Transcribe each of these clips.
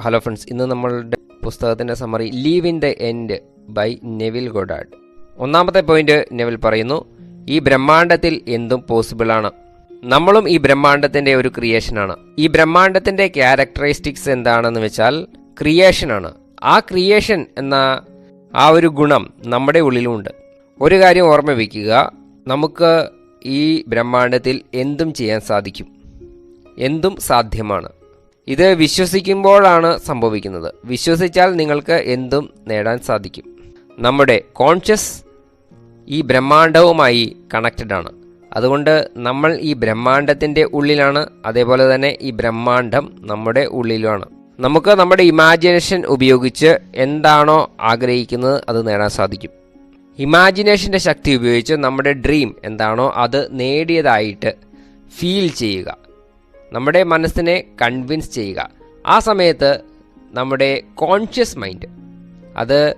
Hello friends ഇന്ന് നമ്മളുടെ പുസ്തകത്തിന്റെ summary live in the end by Neville Goddard ഒന്നാമത്തെ പോയിന്റ് നെവിൽ പറയുന്നു ഈ ബ്രഹ്മാണ്ടത്തിൽ എന്തും പോസിബിൾ ആണ്. നമ്മളും ഈ ബ്രഹ്മാണ്ടത്തിന്റെ ഒരു ക്രിയേഷൻ ആണ്. ഈ ബ്രഹ്മാണ്ടത്തിന്റെ ക്യാരക്ടറിസ്റ്റിക്സ് എന്താണെന്ന് വെച്ചാൽ ക്രിയേഷൻ ആണ്. ആ ക്രിയേഷൻ എന്ന ആ ഒരു ഗുണം നമ്മുടെ ഉള്ളിലുമുണ്ട് ഒരു കാര്യം ഓർമ്മ വയ്ക്കുക നമുക്ക് ഈ ബ്രഹ്മാണ്ടത്തിൽ എന്തും ചെയ്യാൻ സാധിക്കും. എന്തും സാധ്യമാണ്. ഇത് വിശ്വസിക്കുമ്പോഴാണ് സംഭവിക്കുന്നത്. വിശ്വസിച്ചാൽ നിങ്ങൾക്ക് എന്തും നേടാൻ സാധിക്കും. നമ്മുടെ കോൺഷ്യസ് ഈ ബ്രഹ്മാണ്ടവുമായി കണക്റ്റഡ് ആണ്. അതുകൊണ്ട് നമ്മൾ ഈ ബ്രഹ്മാണ്ടത്തിന്റെ ഉള്ളിലാണ്. അതേപോലെ തന്നെ ഈ ബ്രഹ്മാണ്ടം നമ്മുടെ ഉള്ളിലുമാണ്. നമുക്ക് നമ്മുടെ ഇമാജിനേഷൻ ഉപയോഗിച്ച് എന്താണോ ആഗ്രഹിക്കുന്നത് അത് നേടാൻ സാധിക്കും. ഇമാജിനേഷന്റെ ശക്തി ഉപയോഗിച്ച് നമ്മുടെ ഡ്രീം എന്താണോ അത് നേടിയതായിട്ട് ഫീൽ ചെയ്യുക. നമ്മുടെ മനസ്സിനെ കൺവിൻസ് ചെയ്യുക. ആ സമയത്ത് നമ്മുടെ കോൺഷ്യസ് മൈൻഡ് അത്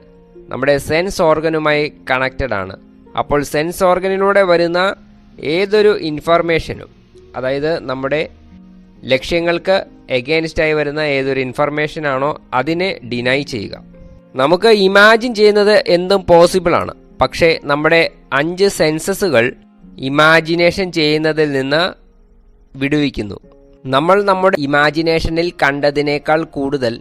നമ്മുടെ സെൻസ് ഓർഗനുമായി കണക്റ്റഡ് ആണ്. അപ്പോൾ സെൻസ് ഓർഗനിലൂടെ വരുന്ന ഏതൊരു ഇൻഫർമേഷനും അതായത് നമ്മുടെ ലക്ഷ്യങ്ങൾക്ക് എഗെയിൻസ്റ്റായി വരുന്ന ഏതൊരു ഇൻഫർമേഷനാണോ അതിനെ ഡിനൈ ചെയ്യുക. നമുക്ക് ഇമാജിൻ ചെയ്യുന്നത് എന്തും പോസിബിൾ ആണ്. പക്ഷേ നമ്മുടെ അഞ്ച് സെൻസസുകൾ ഇമാജിനേഷൻ ചെയ്യുന്നതിൽ നിന്ന് വിടുവിക്കുന്നു. നമ്മൾ നമ്മുടെ ഇമാജിനേഷനിൽ കണ്ടതിനേക്കാൾ കൂടുതൽ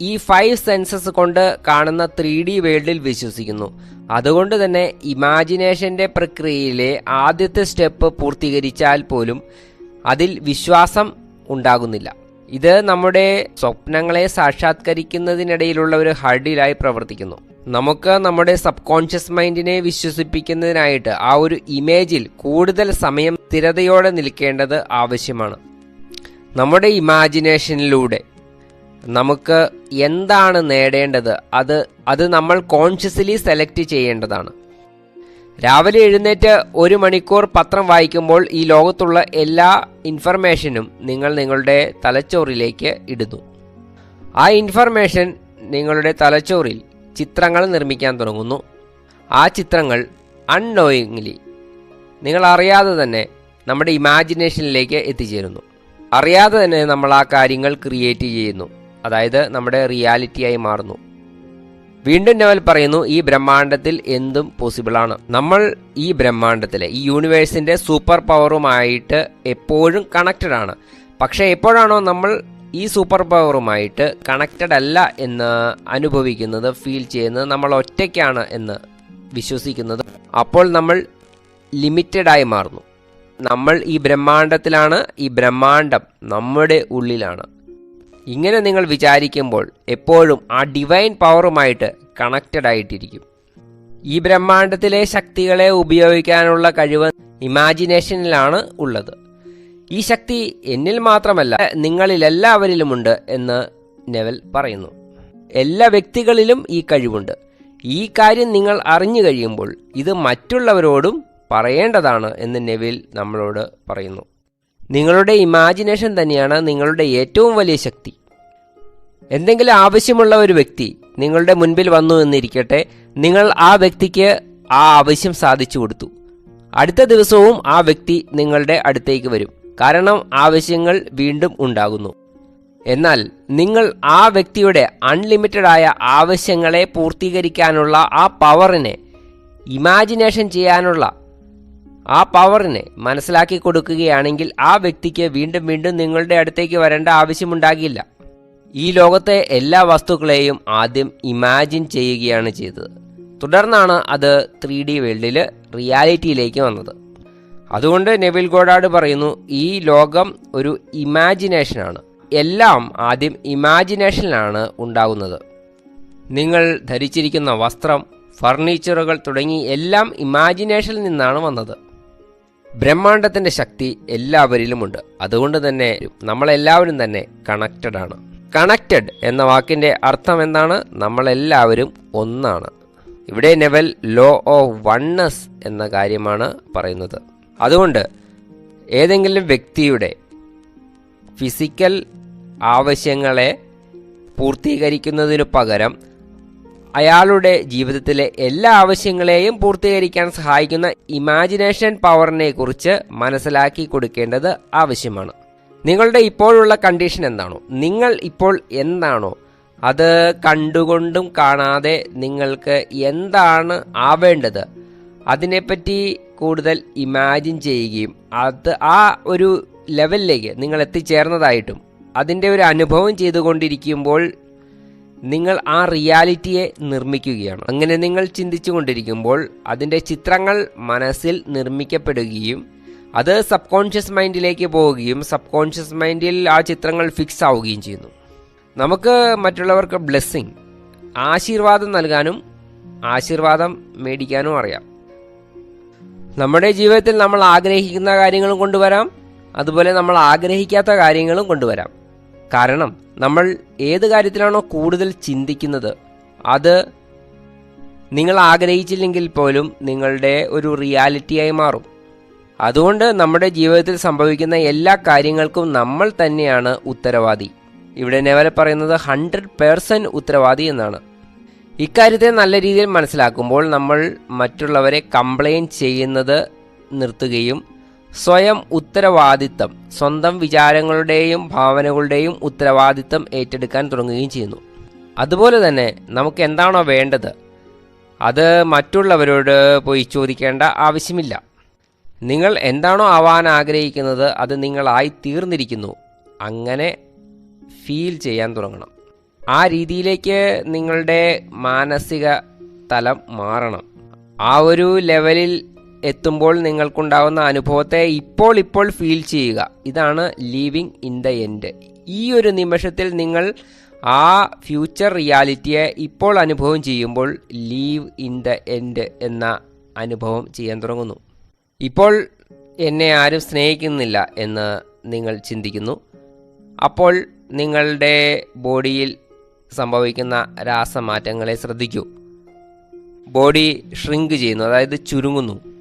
ഈ ഫൈവ് സെൻസസ് കൊണ്ട് കാണുന്ന ത്രീ ഡി വേൾഡിൽ വിശ്വസിക്കുന്നു. അതുകൊണ്ട് തന്നെ ഇമാജിനേഷന്റെ പ്രക്രിയയിലെ ആദ്യത്തെ സ്റ്റെപ്പ് പൂർത്തീകരിച്ചാൽ പോലും അതിൽ വിശ്വാസം ഉണ്ടാകുന്നില്ല. ഇത് നമ്മുടെ സ്വപ്നങ്ങളെ സാക്ഷാത്കരിക്കുന്നതിനിടയിലുള്ള ഒരു ഹഡിലായി പ്രവർത്തിക്കുന്നു. നമുക്ക് നമ്മുടെ സബ് കോൺഷ്യസ് മൈൻഡിനെ വിശ്വസിപ്പിക്കുന്നതിനായിട്ട് ആ ഒരു ഇമേജിൽ കൂടുതൽ സമയം സ്ഥിരതയോടെ നിൽക്കേണ്ടത് ആവശ്യമാണ്. നമ്മുടെ ഇമാജിനേഷനിലൂടെ നമുക്ക് എന്താണ് നേടേണ്ടത്? അത് അത് നമ്മൾ കോൺഷ്യസ്ലി സെലക്ട് ചെയ്യേണ്ടതാണ്. രാവിലെ എഴുന്നേറ്റ് ഒരു മണിക്കൂർ പത്രം വായിക്കുമ്പോൾ ഈ ലോകത്തുള്ള എല്ലാ ഇൻഫർമേഷനും നിങ്ങൾ നിങ്ങളുടെ തലച്ചോറിലേക്ക് ഇടുന്നു. ആ ഇൻഫർമേഷൻ നിങ്ങളുടെ തലച്ചോറിൽ ചിത്രങ്ങൾ നിർമ്മിക്കാൻ തുടങ്ങുന്നു. ആ ചിത്രങ്ങൾ അൺനോയിങ്ലി നിങ്ങൾ അറിയാതെ തന്നെ നമ്മുടെ ഇമാജിനേഷനിലേക്ക് എത്തിച്ചേരുന്നു. അറിയാതെ തന്നെ നമ്മൾ ആ കാര്യങ്ങൾ ക്രിയേറ്റ് ചെയ്യുന്നു. അതായത് നമ്മുടെ റിയാലിറ്റിയായി മാറുന്നു. വീണ്ടും നോവൽ പറയുന്നു ഈ ബ്രഹ്മാണ്ടത്തിൽ എന്തും പോസിബിളാണ് നമ്മൾ ഈ ബ്രഹ്മാണ്ടത്തിലെ ഈ യൂണിവേഴ്സിന്റെ സൂപ്പർ പവറുമായിട്ട് എപ്പോഴും കണക്റ്റഡ് ആണ്. പക്ഷേ എപ്പോഴാണോ നമ്മൾ ഈ സൂപ്പർ പവറുമായിട്ട് കണക്റ്റഡ് അല്ല എന്ന് അനുഭവിക്കുന്നത് ഫീൽ ചെയ്യുന്നത് നമ്മൾ ഒറ്റയ്ക്കാണ് എന്ന് വിശ്വസിക്കുന്നത് അപ്പോൾ നമ്മൾ ലിമിറ്റഡായി മാറുന്നു. നമ്മൾ ഈ ബ്രഹ്മാണ്ടത്തിലാണ് ഈ ബ്രഹ്മാണ്ടം നമ്മുടെ ഉള്ളിലാണ്. ഇങ്ങനെ നിങ്ങൾ വിചാരിക്കുമ്പോൾ എപ്പോഴും ആ ഡിവൈൻ പവറുമായിട്ട് കണക്റ്റഡ് ആയിട്ടിരിക്കും. ഈ ബ്രഹ്മാണ്ടത്തിലെ ശക്തികളെ ഉപയോഗിക്കാനുള്ള കഴിവ് ഇമാജിനേഷനിലാണ് ഉള്ളത്. ഈ ശക്തി എന്നിൽ മാത്രമല്ല നിങ്ങളിൽ എല്ലാവരിലുമുണ്ട് എന്ന് നെവൽ പറയുന്നു. എല്ലാ വ്യക്തികളിലും ഈ കഴിവുണ്ട്. ഈ കാര്യം നിങ്ങൾ അറിഞ്ഞു കഴിയുമ്പോൾ ഇത് മറ്റുള്ളവരോടും പറയേണ്ടതാണ് എന്ന് നെവിൽ നമ്മളോട് പറയുന്നു. നിങ്ങളുടെ ഇമാജിനേഷൻ തന്നെയാണ് നിങ്ങളുടെ ഏറ്റവും വലിയ ശക്തി. എന്തെങ്കിലും ആവശ്യമുള്ള ഒരു വ്യക്തി നിങ്ങളുടെ മുൻപിൽ വന്നു എന്നിരിക്കട്ടെ നിങ്ങൾ ആ വ്യക്തിക്ക് ആ ആവശ്യം സാധിച്ചു കൊടുത്തു. അടുത്ത ദിവസവും ആ വ്യക്തി നിങ്ങളുടെ അടുത്തേക്ക് വരും. കാരണം ആവശ്യങ്ങൾ വീണ്ടും ഉണ്ടാകുന്നു. എന്നാൽ നിങ്ങൾ ആ വ്യക്തിയുടെ അൺലിമിറ്റഡ് ആയ ആവശ്യങ്ങളെ പൂർത്തീകരിക്കാനുള്ള ആ പവറിനെ ഇമാജിനേഷൻ ചെയ്യാനുള്ള ആ പവറിനെ മനസ്സിലാക്കി കൊടുക്കുകയാണെങ്കിൽ ആ വ്യക്തിക്ക് വീണ്ടും വീണ്ടും നിങ്ങളുടെ അടുത്തേക്ക് വരേണ്ട ആവശ്യമുണ്ടാകില്ല. ഈ ലോകത്തെ എല്ലാ വസ്തുക്കളെയും ആദ്യം ഇമാജിൻ ചെയ്യുകയാണ് ചെയ്തത്. തുടർന്നാണ് അത് ത്രീ ഡി വേൾഡിൽ റിയാലിറ്റിയിലേക്ക് വന്നത്. അതുകൊണ്ട് നെവിൽ ഗോഡാഡ് പറയുന്നു ഈ ലോകം ഒരു ഇമാജിനേഷനാണ്. എല്ലാം ആദ്യം ഇമാജിനേഷനിലാണ് ഉണ്ടാകുന്നത് നിങ്ങൾ ധരിച്ചിരിക്കുന്ന വസ്ത്രം ഫർണിച്ചറുകൾ തുടങ്ങി എല്ലാം ഇമാജിനേഷനിൽ നിന്നാണ് വന്നത്. ബ്രഹ്മാണ്ടത്തിന്റെ ശക്തി എല്ലാവരിലുമുണ്ട്. അതുകൊണ്ട് തന്നെ നമ്മളെല്ലാവരും തന്നെ കണക്റ്റഡ് ആണ്. കണക്റ്റഡ് എന്ന വാക്കിന്റെ അർത്ഥം എന്താണ്? നമ്മളെല്ലാവരും ഒന്നാണ്. ഇവിടെ നെവൽ ലോ ഓഫ് വണ്ണസ് എന്ന കാര്യമാണ് പറയുന്നത്. അതുകൊണ്ട് ഏതെങ്കിലും വ്യക്തിയുടെ ഫിസിക്കൽ ആവശ്യങ്ങളെ പൂർത്തീകരിക്കുന്നതിനു പകരം അയാളുടെ ജീവിതത്തിലെ എല്ലാ ആവശ്യങ്ങളെയും പൂർത്തീകരിക്കാൻ സഹായിക്കുന്ന ഇമാജിനേഷൻ പവറിനെ കുറിച്ച് മനസ്സിലാക്കി കൊടുക്കേണ്ടത് ആവശ്യമാണ്. നിങ്ങളുടെ ഇപ്പോഴുള്ള കണ്ടീഷൻ എന്താണോ? നിങ്ങൾ ഇപ്പോൾ എന്താണോ? അത് കണ്ടുകൊണ്ടും കാണാതെ നിങ്ങൾക്ക് എന്താണ് ആവേണ്ടത്? അതിനെപ്പറ്റി കൂടുതൽ ഇമാജിൻ ചെയ്യുകയും അത് ആ ഒരു ലെവലിലേക്ക് നിങ്ങൾ എത്തിച്ചേർന്നതായിട്ടും അതിന്റെ ഒരു അനുഭവം ചെയ്തുകൊണ്ടിരിക്കുമ്പോൾ നിങ്ങൾ ആ റിയാലിറ്റിയെ നിർമ്മിക്കുകയാണ്. അങ്ങനെ നിങ്ങൾ ചിന്തിച്ചു കൊണ്ടിരിക്കുമ്പോൾ അതിന്റെ ചിത്രങ്ങൾ മനസ്സിൽ നിർമ്മിക്കപ്പെടുകയും അത് സബ് കോൺഷ്യസ് മൈൻഡിലേക്ക് പോവുകയും സബ് കോൺഷ്യസ് മൈൻഡിൽ ആ ചിത്രങ്ങൾ ഫിക്സ് ആവുകയും ചെയ്യുന്നു. നമുക്ക് മറ്റുള്ളവർക്ക് ബ്ലെസ്സിങ് ആശീർവാദം നൽകാനും ആശീർവാദം മേടിക്കാനും അറിയാം. നമ്മുടെ ജീവിതത്തിൽ നമ്മൾ ആഗ്രഹിക്കുന്ന കാര്യങ്ങളും കൊണ്ടുവരാം അതുപോലെ നമ്മൾ ആഗ്രഹിക്കാത്ത കാര്യങ്ങളും കൊണ്ടുവരാം. കാരണം നമ്മൾ ഏത് കാര്യത്തിലാണോ കൂടുതൽ ചിന്തിക്കുന്നത് അത് നിങ്ങൾ ആഗ്രഹിച്ചില്ലെങ്കിൽ പോലും നിങ്ങളുടെ ഒരു റിയാലിറ്റിയായി മാറും. അതുകൊണ്ട് നമ്മുടെ ജീവിതത്തിൽ സംഭവിക്കുന്ന എല്ലാ കാര്യങ്ങൾക്കും നമ്മൾ തന്നെയാണ് ഉത്തരവാദി. ഇവിടെ നെവലെ പറയുന്നത് ഹൺഡ്രഡ് പേഴ്സന്റ് ഉത്തരവാദി എന്നാണ്. ഇക്കാര്യത്തെ നല്ല രീതിയിൽ മനസ്സിലാക്കുമ്പോൾ നമ്മൾ മറ്റുള്ളവരെ കംപ്ലയിന്റ് ചെയ്യുന്നത് നിർത്തുകയും സ്വയം ഉത്തരവാദിത്തം സ്വന്തം വിചാരങ്ങളുടെയും ഭാവനകളുടെയും ഉത്തരവാദിത്തം ഏറ്റെടുക്കാൻ തുടങ്ങുകയും ചെയ്യുന്നു. അതുപോലെ തന്നെ നമുക്ക് എന്താണോ വേണ്ടത് അത് മറ്റുള്ളവരോട് പോയി ചോദിക്കേണ്ട ആവശ്യമില്ല. നിങ്ങൾ എന്താണോ ആവാൻ ആഗ്രഹിക്കുന്നത് അത് നിങ്ങളായി തീർന്നിരിക്കുന്നു. അങ്ങനെ ഫീൽ ചെയ്യാൻ തുടങ്ങണം. ആ രീതിയിലേക്ക് നിങ്ങളുടെ മാനസിക തലം മാറണം. ആ ഒരു ലെവലിൽ എത്തുമ്പോൾ നിങ്ങൾക്കുണ്ടാകുന്ന അനുഭവത്തെ ഇപ്പോൾ ഇപ്പോൾ ഫീൽ ചെയ്യുക. ഇതാണ് ലീവിങ് ഇൻ ദ എൻഡ് ഈ ഒരു നിമിഷത്തിൽ നിങ്ങൾ ആ ഫ്യൂച്ചർ റിയാലിറ്റിയെ ഇപ്പോൾ അനുഭവം ചെയ്യുമ്പോൾ ലീവ് ഇൻ ദ എൻഡ് എന്ന അനുഭവം ചെയ്യാൻ തുടങ്ങുന്നു. ഇപ്പോൾ എന്നെ ആരും സ്നേഹിക്കുന്നില്ല എന്ന് നിങ്ങൾ ചിന്തിക്കുന്നു. അപ്പോൾ നിങ്ങളുടെ ബോഡിയിൽ സംഭവിക്കുന്ന രാസമാറ്റങ്ങളെ ശ്രദ്ധിക്കൂ. ബോഡി ഷ്രിങ്ക് ചെയ്യുന്നു അതായത് ചുരുങ്ങുന്നു.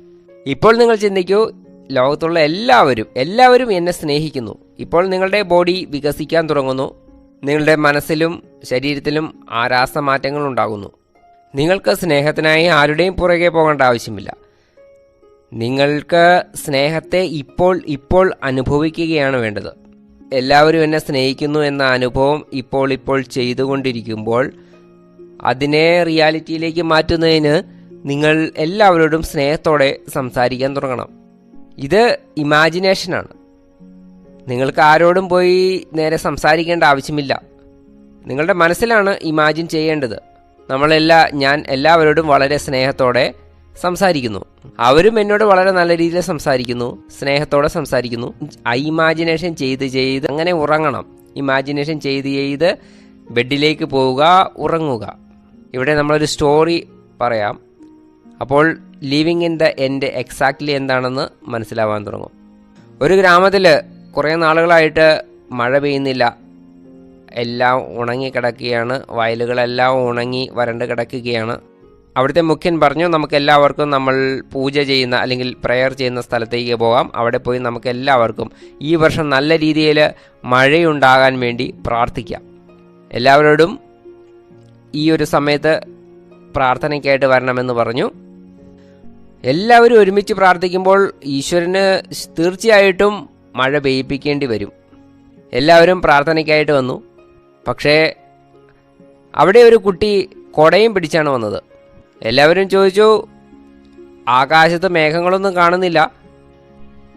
ഇപ്പോൾ നിങ്ങൾ ചിന്തിക്കൂ ലോകത്തുള്ള എല്ലാവരും എല്ലാവരും എന്നെ സ്നേഹിക്കുന്നു. ഇപ്പോൾ നിങ്ങളുടെ ബോഡി വികസിക്കാൻ തുടങ്ങുന്നു. നിങ്ങളുടെ മനസ്സിലും ശരീരത്തിലും ആ രാസമാറ്റങ്ങൾ ഉണ്ടാകുന്നു. നിങ്ങൾക്ക് സ്നേഹത്തിനായി ആരുടെയും പുറകെ പോകേണ്ട ആവശ്യമില്ല. നിങ്ങൾക്ക് സ്നേഹത്തെ ഇപ്പോൾ ഇപ്പോൾ അനുഭവിക്കുകയാണ് വേണ്ടത്. എല്ലാവരും എന്നെ സ്നേഹിക്കുന്നു എന്ന അനുഭവം ഇപ്പോൾ ഇപ്പോൾ ചെയ്തുകൊണ്ടിരിക്കുമ്പോൾ അതിനെ റിയാലിറ്റിയിലേക്ക് മാറ്റുന്നതിന് നിങ്ങൾ എല്ലാവരോടും സ്നേഹത്തോടെ സംസാരിക്കാൻ തുടങ്ങണം. ഇത് ഇമാജിനേഷനാണ് നിങ്ങൾക്ക് ആരോടും പോയി നേരെ സംസാരിക്കേണ്ട ആവശ്യമില്ല. നിങ്ങളുടെ മനസ്സിലാണ് ഇമാജിൻ ചെയ്യേണ്ടത്. നമ്മളെല്ലാ ഞാൻ എല്ലാവരോടും വളരെ സ്നേഹത്തോടെ സംസാരിക്കുന്നു. അവരും എന്നോട് വളരെ നല്ല രീതിയിൽ സംസാരിക്കുന്നു സ്നേഹത്തോടെ സംസാരിക്കുന്നു. ഐ ഇമാജിനേഷൻ ചെയ്ത് ചെയ്ത് അങ്ങനെ ഉറങ്ങണം. ഇമാജിനേഷൻ ചെയ്ത് ചെയ്ത് ബെഡിലേക്ക് പോവുക ഉറങ്ങുക. ഇവിടെ നമ്മളൊരു സ്റ്റോറി പറയാം. അപ്പോൾ living in the end exactly എന്താണെന്ന് മനസ്സിലാവാൻ തുടങ്ങും. ഒരു ഗ്രാമത്തിൽ കുറേ നാളുകളായിട്ട് മഴ പെയ്യുന്നില്ല. എല്ലാം ഉണങ്ങി കിടക്കുകയാണ്. വയലുകളെല്ലാം ഉണങ്ങി വരണ്ട് കിടക്കുകയാണ്. അവിടുത്തെ മുഖ്യൻ പറഞ്ഞു നമുക്ക് എല്ലാവർക്കും നമ്മൾ പൂജ ചെയ്യുന്ന അല്ലെങ്കിൽ പ്രെയർ ചെയ്യുന്ന സ്ഥലത്തേക്ക് പോകാം. അവിടെ പോയി നമുക്ക് എല്ലാവർക്കും ഈ വർഷം നല്ല രീതിയിൽ മഴയുണ്ടാകാൻ വേണ്ടി പ്രാർത്ഥിക്കാം. എല്ലാവരോടും ഈ ഒരു സമയത്ത് പ്രാർത്ഥനയ്ക്കായിട്ട് വരണമെന്ന് പറഞ്ഞു. എല്ലാവരും ഒരുമിച്ച് പ്രാർത്ഥിക്കുമ്പോൾ ഈശ്വരന് തീർച്ചയായിട്ടും മഴ പെയ്യിപ്പിക്കേണ്ടി വരും. എല്ലാവരും പ്രാർത്ഥനയ്ക്കായിട്ട് വന്നു. പക്ഷേ അവിടെ ഒരു കുട്ടി കൊടയും പിടിച്ചാണ് വന്നത്. എല്ലാവരും ചോദിച്ചു ആകാശത്ത് മേഘങ്ങളൊന്നും കാണുന്നില്ല.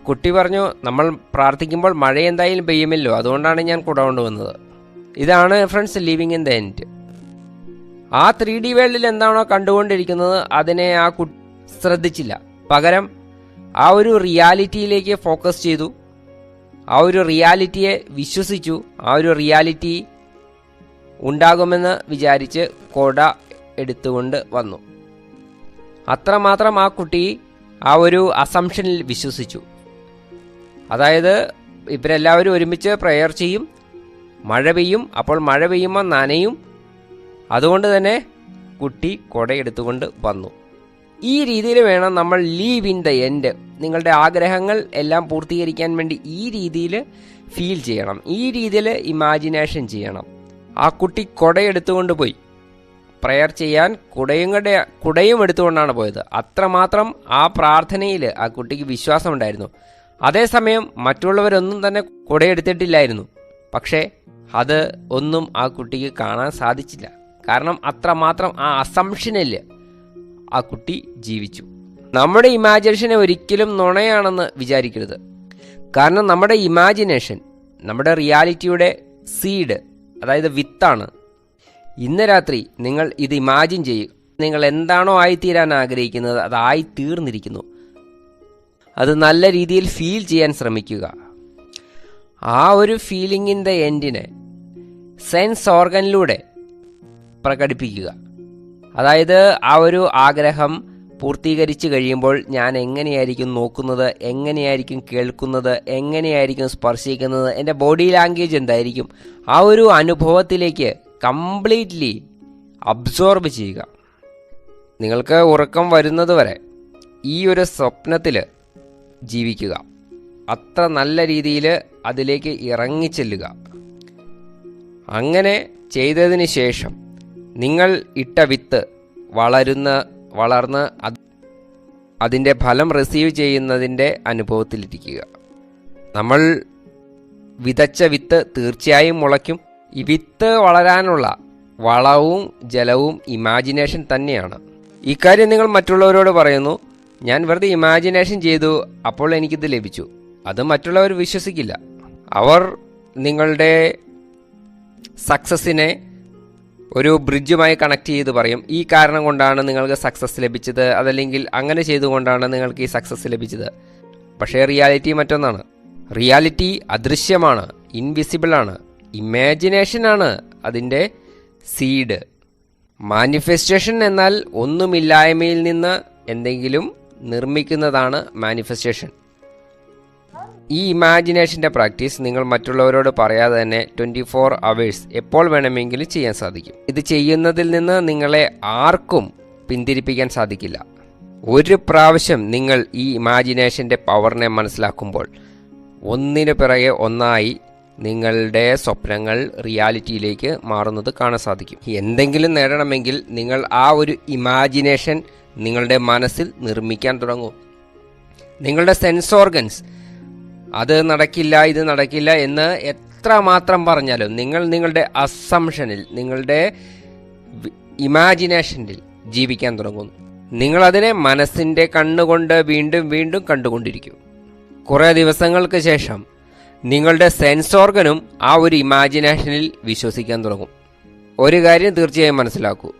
കുട്ടി പറഞ്ഞു നമ്മൾ പ്രാർത്ഥിക്കുമ്പോൾ മഴ എന്തായാലും പെയ്യുമല്ലോ. അതുകൊണ്ടാണ് ഞാൻ കുട കൊണ്ടുവന്നത് ഇതാണ് friends living in the end. ആ ത്രീ ഡി വേൾഡിൽ എന്താണോ കണ്ടുകൊണ്ടിരിക്കുന്നത് അതിനെ ആ കുട്ടി ശ്രദ്ധിച്ചില്ല. പകരം ആ ഒരു റിയാലിറ്റിയിലേക്ക് ഫോക്കസ് ചെയ്തു. ആ ഒരു റിയാലിറ്റിയെ വിശ്വസിച്ചു. ആ ഒരു റിയാലിറ്റി ഉണ്ടാകുമെന്ന് വിചാരിച്ച് കൊട എടുത്തുകൊണ്ട് വന്നു. അത്രമാത്രം ആ കുട്ടി ആ ഒരു അസംഷനിൽ വിശ്വസിച്ചു. അതായത് ഇവരെല്ലാവരും ഒരുമിച്ച് പ്രെയർ ചെയ്യും. മഴ പെയ്യും. അപ്പോൾ മഴ പെയ്യുമ്പോൾ നനയും. അതുകൊണ്ട് തന്നെ കുട്ടി കൊടയെടുത്തുകൊണ്ട് വന്നു. ഈ രീതിയിൽ വേണം നമ്മൾ ലീവ് ഇൻ ദ എൻഡ് നിങ്ങളുടെ ആഗ്രഹങ്ങൾ എല്ലാം പൂർത്തീകരിക്കാൻ വേണ്ടി ഈ രീതിയിൽ ഫീൽ ചെയ്യണം. ഈ രീതിയിൽ ഇമാജിനേഷൻ ചെയ്യണം. ആ കുട്ടി കുടയെടുത്തുകൊണ്ട് പോയി. പ്രെയർ ചെയ്യാൻ കുടയും കൂടെ കുടയും എടുത്തുകൊണ്ടാണ് പോയത്. അത്രമാത്രം ആ പ്രാർത്ഥനയിൽ ആ കുട്ടിക്ക് വിശ്വാസമുണ്ടായിരുന്നു. അതേസമയം മറ്റുള്ളവരൊന്നും തന്നെ കുടയെടുത്തിട്ടില്ലായിരുന്നു. പക്ഷേ അത് ഒന്നും ആ കുട്ടിക്ക് കാണാൻ സാധിച്ചില്ല. കാരണം അത്രമാത്രം ആ അസംഷനിൽ ആ കുട്ടി ജീവിച്ചു. നമ്മുടെ ഇമാജിനേഷനെ ഒരിക്കലും നുണയാണെന്ന് വിചാരിക്കരുത്. കാരണം നമ്മുടെ ഇമാജിനേഷൻ നമ്മുടെ റിയാലിറ്റിയുടെ സീഡ് അതായത് വിത്താണ്. ഇന്ന് രാത്രി നിങ്ങൾ ഇത് ഇമാജിൻ ചെയ്യുക നിങ്ങൾ എന്താണോ ആയിത്തീരാൻ ആഗ്രഹിക്കുന്നത് അതായി തീർന്നിരിക്കുന്നു അത് നല്ല രീതിയിൽ ഫീൽ ചെയ്യാൻ ശ്രമിക്കുക. ആ ഒരു ഫീലിംഗിന്റെ എൻഡിനെ സെൻസ് ഓർഗനിലൂടെ പ്രകടിപ്പിക്കുക. അതായത് ആ ഒരു ആഗ്രഹം പൂർത്തീകരിച്ചു കഴിയുമ്പോൾ ഞാൻ എങ്ങനെയായിരിക്കും നോക്കുന്നത് എങ്ങനെയായിരിക്കും കേൾക്കുന്നത് എങ്ങനെയായിരിക്കും സ്പർശിക്കുന്നത് എന്റെ ബോഡി ലാംഗ്വേജ് എന്തായിരിക്കും ആ ഒരു അനുഭവത്തിലേക്ക് കംപ്ലീറ്റ്ലി അബ്സോർബ് ചെയ്യുക. നിങ്ങൾക്ക് ഉറക്കം വരുന്നത് വരെ ഈ ഒരു സ്വപ്നത്തിൽ ജീവിക്കുക. അത്ര നല്ല രീതിയിൽ അതിലേക്ക് ഇറങ്ങിച്ചെല്ലുക. അങ്ങനെ ചെയ്തതിന് ശേഷം നിങ്ങൾ ഇട്ട വിത്ത് വളരുന്ന വളർന്ന് അത് അതിന്റെ ഫലം റിസീവ് ചെയ്യുന്നതിന്റെ അനുഭവത്തിലിരിക്കുക. നമ്മൾ വിതച്ച വിത്ത് തീർച്ചയായും മുളയ്ക്കും. ഈ വിത്ത് വളരാനുള്ള വളവും ജലവും ഇമാജിനേഷൻ തന്നെയാണ്. ഇക്കാര്യം നിങ്ങൾ മറ്റുള്ളവരോട് പറയുന്നു ഞാൻ വെറുതെ ഇമാജിനേഷൻ ചെയ്തു അപ്പോൾ എനിക്കിത് ലഭിച്ചു. അത് മറ്റുള്ളവർ വിശ്വസിക്കില്ല. അവർ നിങ്ങളുടെ സക്സസിനെ ഒരു ബ്രിഡ്ജുമായി കണക്ട് ചെയ്ത് പറയും. ഈ കാരണം കൊണ്ടാണ് നിങ്ങൾക്ക് സക്സസ് ലഭിച്ചത് അതല്ലെങ്കിൽ അങ്ങനെ ചെയ്തുകൊണ്ടാണ് നിങ്ങൾക്ക് ഈ സക്സസ് ലഭിച്ചത്. പക്ഷേ റിയാലിറ്റി മറ്റൊന്നാണ്. റിയാലിറ്റി അദൃശ്യമാണ് ഇൻവിസിബിൾ ആണ് ഇമാജിനേഷനാണ് അതിന്റെ സീഡ് മാനിഫെസ്റ്റേഷൻ എന്നാൽ ഒന്നുമില്ലായ്മയിൽ നിന്ന് എന്തെങ്കിലും നിർമ്മിക്കുന്നതാണ് മാനിഫെസ്റ്റേഷൻ ഈ ഇമാജിനേഷന്റെ പ്രാക്ടീസ് നിങ്ങൾ മറ്റുള്ളവരോട് പറയാതെ തന്നെ ട്വന്റി ഫോർ അവേഴ്സ് എപ്പോൾ വേണമെങ്കിലും ചെയ്യാൻ സാധിക്കും. ഇത് ചെയ്യുന്നതിൽ നിന്ന് നിങ്ങളെ ആർക്കും പിന്തിരിപ്പിക്കാൻ സാധിക്കില്ല. ഒരു പ്രാവശ്യം നിങ്ങൾ ഈ ഇമാജിനേഷന്റെ പവറിനെ മനസ്സിലാക്കുമ്പോൾ ഒന്നിനു പിറകെ ഒന്നായി നിങ്ങളുടെ സ്വപ്നങ്ങൾ റിയാലിറ്റിയിലേക്ക് മാറുന്നത് കാണാൻ സാധിക്കും. എന്തെങ്കിലും നേടണമെങ്കിൽ നിങ്ങൾ ആ ഒരു ഇമാജിനേഷൻ നിങ്ങളുടെ മനസ്സിൽ നിർമ്മിക്കാൻ തുടങ്ങും. നിങ്ങളുടെ സെൻസ് ഓർഗൻസ് അത് നടക്കില്ല ഇത് നടക്കില്ല എന്ന് എത്ര മാത്രം പറഞ്ഞാലും നിങ്ങൾ നിങ്ങളുടെ അസംഷനിൽ നിങ്ങളുടെ ഇമാജിനേഷനിൽ ജീവിക്കാൻ തുടങ്ങുന്നു. നിങ്ങളതിനെ മനസ്സിന്റെ കണ്ണുകൊണ്ട് വീണ്ടും വീണ്ടും കണ്ടുകൊണ്ടിരിക്കും. കുറേ ദിവസങ്ങൾക്ക് ശേഷം നിങ്ങളുടെ സെൻസ് ഓർഗനും ആ ഒരു ഇമാജിനേഷനിൽ വിശ്വസിക്കാൻ തുടങ്ങും. ഒരു കാര്യം തീർച്ചയായും മനസ്സിലാക്കൂ.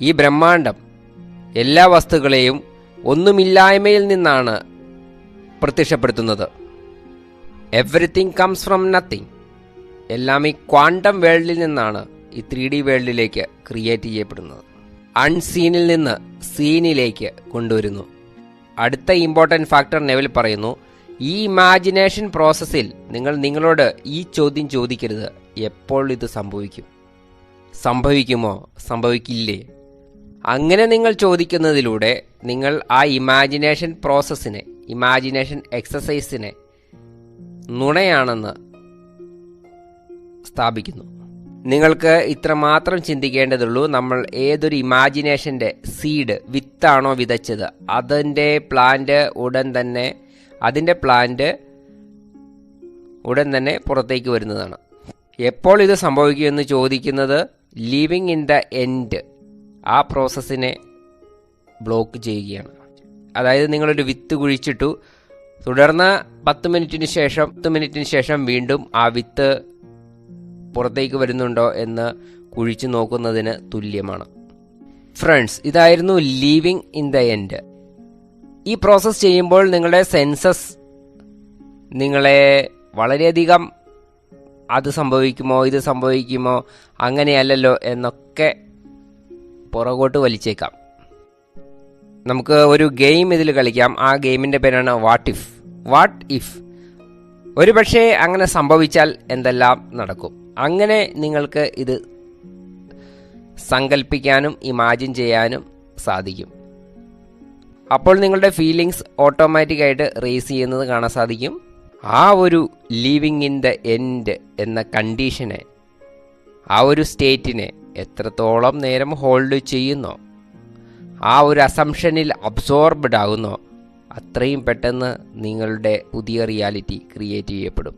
ഈ ബ്രഹ്മാണ്ടം എല്ലാ വസ്തുക്കളെയും ഒന്നുമില്ലായ്മയിൽ നിന്നാണ് പ്രത്യക്ഷപ്പെടുത്തുന്നത്. എവറിത്തിങ് കംസ് ഫ്രം നത്തിങ് എല്ലാം ഈ ക്വാണ്ടം വേൾഡിൽ നിന്നാണ് ഈ ത്രീ ഡി വേൾഡിലേക്ക് ക്രിയേറ്റ് ചെയ്യപ്പെടുന്നത്. അൺസീനിൽ നിന്ന് സീനിലേക്ക് കൊണ്ടുവരുന്നു. അടുത്ത ഇമ്പോർട്ടന്റ് ഫാക്ടർ നെവൽ പറയുന്നു ഈ ഇമാജിനേഷൻ പ്രോസസ്സിൽ നിങ്ങൾ നിങ്ങളോട് ഈ ചോദ്യം ചോദിക്കരുത്. എപ്പോൾ ഇത് സംഭവിക്കും? സംഭവിക്കുമോ? സംഭവിക്കില്ലേ? അങ്ങനെ നിങ്ങൾ ചോദിക്കുന്നതിലൂടെ നിങ്ങൾ ആ ഇമാജിനേഷൻ പ്രോസസ്സിനെ ഇമാജിനേഷൻ എക്സസൈസിനെ നുണയാണെന്ന് സ്ഥാപിക്കുന്നു. നിങ്ങൾക്ക് ഇത്രമാത്രം ചിന്തിക്കേണ്ടതുള്ളൂ നമ്മൾ ഏതൊരു ഇമാജിനേഷന്റെ സീഡ് വിത്താണോ വിതച്ചത് അതിന്റെ പ്ലാന്റ് ഉടൻ തന്നെ അതിന്റെ പ്ലാന്റ് ഉടൻ തന്നെ പുറത്തേക്ക് വരുന്നതാണ്. എപ്പോൾ ഇത് സംഭവിക്കുമെന്ന് ചോദിക്കുന്നത് ലിവിങ് ഇൻ ദ എൻഡ് ആ പ്രോസസ്സിനെ ബ്ലോക്ക് ചെയ്യുകയാണ്. അതായത് നിങ്ങളൊരു വിത്ത് കുഴിച്ചിട്ടു തുടർന്ന് പത്ത് മിനിറ്റിന് ശേഷം പത്ത് മിനിറ്റിന് ശേഷം വീണ്ടും ആ വിത്ത് പുറത്തേക്ക് വരുന്നുണ്ടോ എന്ന് കുഴിച്ചു നോക്കുന്നതിന് തുല്യമാണ്. ഫ്രണ്ട്സ് ഇതായിരുന്നു ലീവിങ് ഇൻ ദ എൻഡ് ഈ പ്രോസസ്സ് ചെയ്യുമ്പോൾ നിങ്ങളുടെ സെൻസസ് നിങ്ങളെ വളരെയധികം അത് സംഭവിക്കുമോ ഇത് സംഭവിക്കുമോ അങ്ങനെയല്ലല്ലോ എന്നൊക്കെ പുറകോട്ട് വലിച്ചേക്കാം. നമുക്ക് ഒരു ഗെയിം ഇതിൽ കളിക്കാം. ആ ഗെയിമിന്റെ പേരാണ് വാട്ട് ഇഫ് വാട്ട് ഇഫ് ഒരു പക്ഷേ അങ്ങനെ സംഭവിച്ചാൽ എന്തെല്ലാം നടക്കും. അങ്ങനെ നിങ്ങൾക്ക് ഇത് സങ്കല്പിക്കാനും ഇമാജിൻ ചെയ്യാനും സാധിക്കും. അപ്പോൾ നിങ്ങളുടെ ഫീലിങ്സ് ഓട്ടോമാറ്റിക്കായിട്ട് റേസ് ചെയ്യുന്നത് കാണാൻ സാധിക്കും. ആ ഒരു ലിവിങ് ഇൻ ദ എൻഡ് എന്ന കണ്ടീഷനെ ആ ഒരു സ്റ്റേറ്റിനെ എത്രത്തോളം നേരം ഹോൾഡ് ചെയ്യുന്നോ ആ ഒരു അസംഷനിൽ അബ്സോർബ്ഡ് ആകുന്നോ. അത്രയും പെട്ടെന്ന് നിങ്ങളുടെ പുതിയ റിയാലിറ്റി ക്രിയേറ്റ് ചെയ്യപ്പെടും.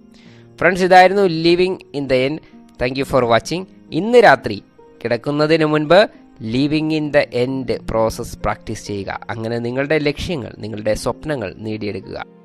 ഫ്രണ്ട്സ് ഇതായിരുന്നു living in the end thank you for watching ഇന്ന് രാത്രി കിടക്കുന്നതിന് മുൻപ് living in the end process practice ചെയ്യുക. അങ്ങനെ നിങ്ങളുടെ ലക്ഷ്യങ്ങൾ നിങ്ങളുടെ സ്വപ്നങ്ങൾ നേടിയെടുക്കുക.